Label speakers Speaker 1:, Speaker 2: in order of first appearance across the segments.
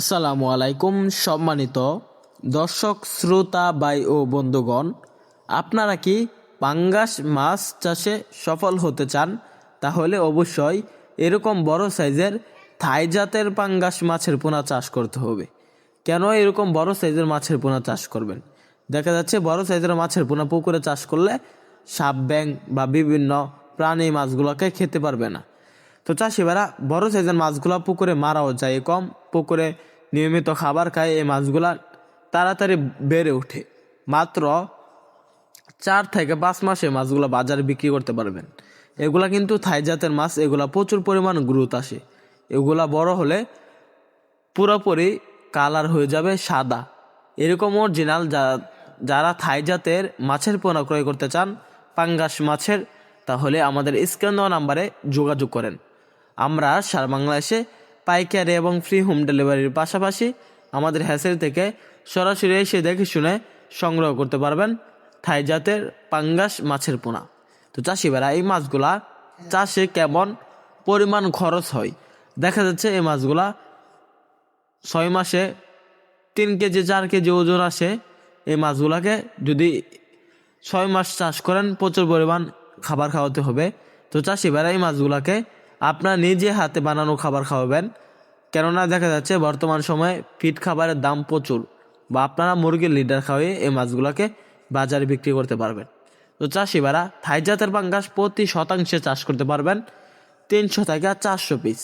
Speaker 1: আসসালামু আলাইকুম সম্মানিত দর্শক, শ্রোতা বাই ও বন্ধুগণ, আপনারা কি পাঙ্গাস মাছ চাষে সফল হতে চান? তাহলে অবশ্যই এরকম বড় সাইজের থাই জাতের পাঙ্গাস মাছের পোনা চাষ করতে হবে। কেন এরকম বড় সাইজের মাছের পোনা চাষ করবেন? দেখা যাচ্ছে বড় সাইজের মাছের পোনা পুকুরে চাষ করলে সাপ ব্যাং বা বিভিন্ন প্রাণী মাছগুলোকে খেতে পারবে না। তো চাষিবারা বড় সাইজের মাছগুলা পুকুরে মারাও যায় কম পুকুরে নিয়মিত খাবার খায় এই মাছগুলা তাড়াতাড়ি বেড়ে ওঠে। মাত্র চার থেকে পাঁচ মাসে মাছগুলো বাজারে বিক্রি করতে পারবেন। এগুলা কিন্তু থাই জাতের মাছ, এগুলা প্রচুর পরিমাণ গ্রোথ আসে। এগুলা বড় হলে পুরোপুরি কালার হয়ে যাবে সাদা। এরকম অরিজিনাল যা, যারা থাই জাতের মাছের পোনা ক্রয় করতে চান, পাঙ্গাস মাছের, তাহলে আমাদের স্ক্যান দেওয়া নাম্বারে যোগাযোগ করেন। আমরা সারা বাংলাদেশে পাইকারি এবং ফ্রি হোম ডেলিভারির পাশাপাশি আমাদের হ্যাসেল থেকে সরাসরি এসে দেখে শুনে সংগ্রহ করতে পারবেন থাই জাতের পাঙ্গাস মাছের পোনা। তো চাষিবারা এই মাছগুলা চাষে কেমন পরিমাণ খরচ হয়? দেখা যাচ্ছে এই মাছগুলা ছয় মাসে তিন কেজি, চার কেজি ওজন আসে। এই মাছগুলাকে যদি ছয় মাস চাষ করেন, প্রচুর পরিমাণ খাবার খাওয়াতে হবে। তো চাষি চাষিবারা এই মাছগুলাকে আপনার নিজে হাতে বানানো খাবার খাওয়াবেন। কেননা দেখা যাচ্ছে বর্তমান সময়ে ফিট খাবারের দাম প্রচুর বা আপনারা মুরগির লিডার খাওয়িয়ে এই মাছগুলোকে বাজারে বিক্রি করতে পারবেন। তো চাষিবারা থাই জাতের পাঙ্গাস প্রতি শতাংশে চাষ করতে পারবেন তিনশো থেকে চারশো পিস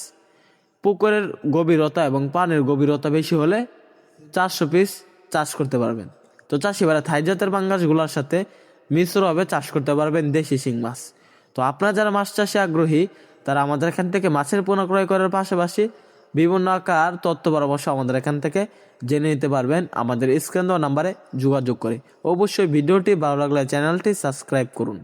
Speaker 1: পুকুরের গভীরতা এবং পানির গভীরতা বেশি হলে চারশো পিস চাষ করতে পারবেন। তো চাষিবারা থাই জাতের পাঙ্গাসগুলোর সাথে মিশ্রভাবে চাষ করতে পারবেন দেশি শিং মাছ। তো আপনারা যারা মাছ চাষে আগ্রহী, তারা আমাদের এখান থেকে মাছের পোনা ক্রয় করার পাশাপাশি বিভিন্ন আকার তথ্য পরামর্শ আমাদের এখান থেকে জেনে নিতে পারবেন। আমাদের স্ক্রিন দেওয়া নাম্বারে যোগাযোগ করে। অবশ্যই ভিডিওটি ভালো লাগলে চ্যানেলটি সাবস্ক্রাইব করুন।